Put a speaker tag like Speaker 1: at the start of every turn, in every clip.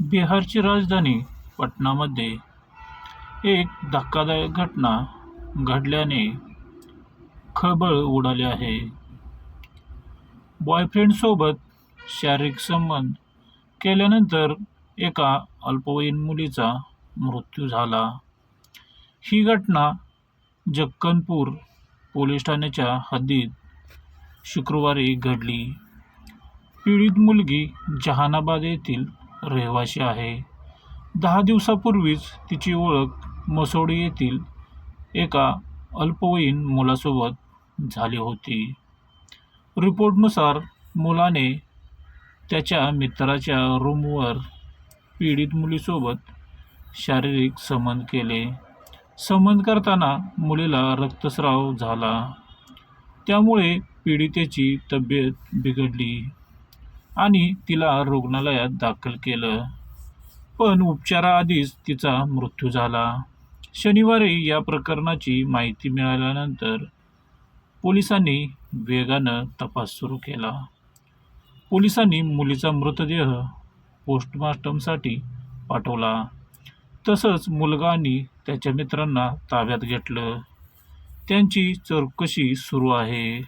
Speaker 1: बिहारची राजधानी पटनामध्ये एक धक्कादायक घटना घडल्याने खळबळ उडाली आहे. बॉयफ्रेंडसोबत शारीरिक संबंध केल्यानंतर एका अल्पवयीन मुलीचा मृत्यू झाला. ही घटना जक्कनपूर पोलीस ठाण्याच्या हद्दीत शुक्रवारी घडली. पीडित मुलगी जहानाबाद येथील रहिवाशी आहे. दहा दिवसापूर्वीच तिची ओळख मसोडी येथील एका अल्पवयीन मुलासोबत झाली होती. रिपोर्टनुसार मुलाने त्याच्या मित्राच्या रूमवर पीडित मुलीसोबत शारीरिक संबंध केले. संबंध करताना मुलीला रक्तस्राव झाला. त्यामुळे पीडितेची तब्येत बिघडली. आणि तिला रुग्णालयात दाखल केलं. पण उपचाराआधीच तिचा मृत्यू झाला. शनिवारी या प्रकरणाची माहिती मिळाल्यानंतर पोलिसांनी वेगानं तपास सुरू केला. पोलिसांनी मुलीचा मृतदेह पोस्टमार्टमसाठी पाठवला. तसंच मुलगा आणि त्याच्या मित्रांना ताब्यात घेतलं. त्यांची चौकशी सुरू आहे.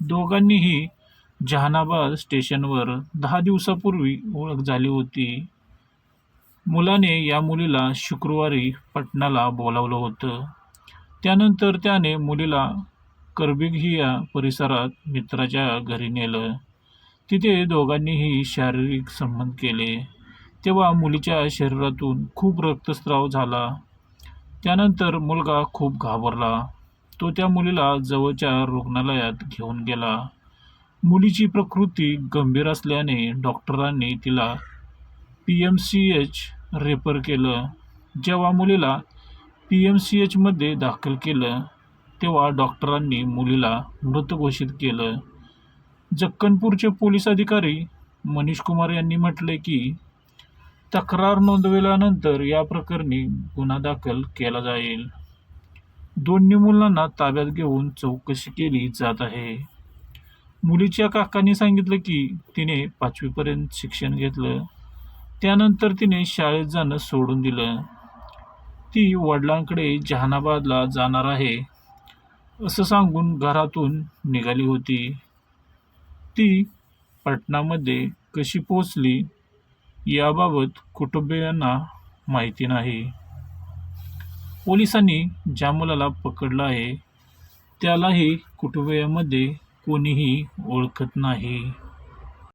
Speaker 1: दोघांनीही जहानाबाद स्टेशनवर दहा दिवसापूर्वी ओळख झाली होती. मुलाने या मुलीला शुक्रवारी पटणाला बोलावलं होतं. त्यानंतर त्याने मुलीला करबिग या परिसरात मित्राच्या घरी नेलं. तिथे दोघांनीही शारीरिक संबंध केले. तेव्हा मुलीच्या शरीरातून खूप रक्तस्राव झाला. त्यानंतर मुलगा खूप घाबरला. तो त्या मुलीला जवळच्या रुग्णालयात घेऊन गेला. मुलीची प्रकृती गंभीर असल्याने डॉक्टरांनी तिला P M C H refer केलं. जेव्हा मुलीला पी एम सी एचमध्ये दाखल केलं तेव्हा डॉक्टरांनी मुलीला मृत घोषित केलं. जक्कनपूरचे पोलीस अधिकारी मनीष कुमार यांनी म्हटले की तक्रार नोंदविल्यानंतर या प्रकरणी गुन्हा दाखल केला जाईल. दोन्ही मुलांना ताब्यात घेऊन चौकशी केली जात आहे. मुलीच्या काकांनी सांगितलं की तिने पाचवीपर्यंत शिक्षण घेतलं. त्यानंतर तिने शाळेत जाणं सोडून दिलं. ती वडिलांकडे जहानाबादला जाणार आहे असं सांगून घरातून निघाली होती. ती पटणामध्ये कशी पोचली याबाबत कुटुंबियांना माहिती नाही. पोलिसांनी ज्या मुलाला पकडलं आहे त्यालाही कुटुंबियांमध्ये कोणीही ओळखत नाही.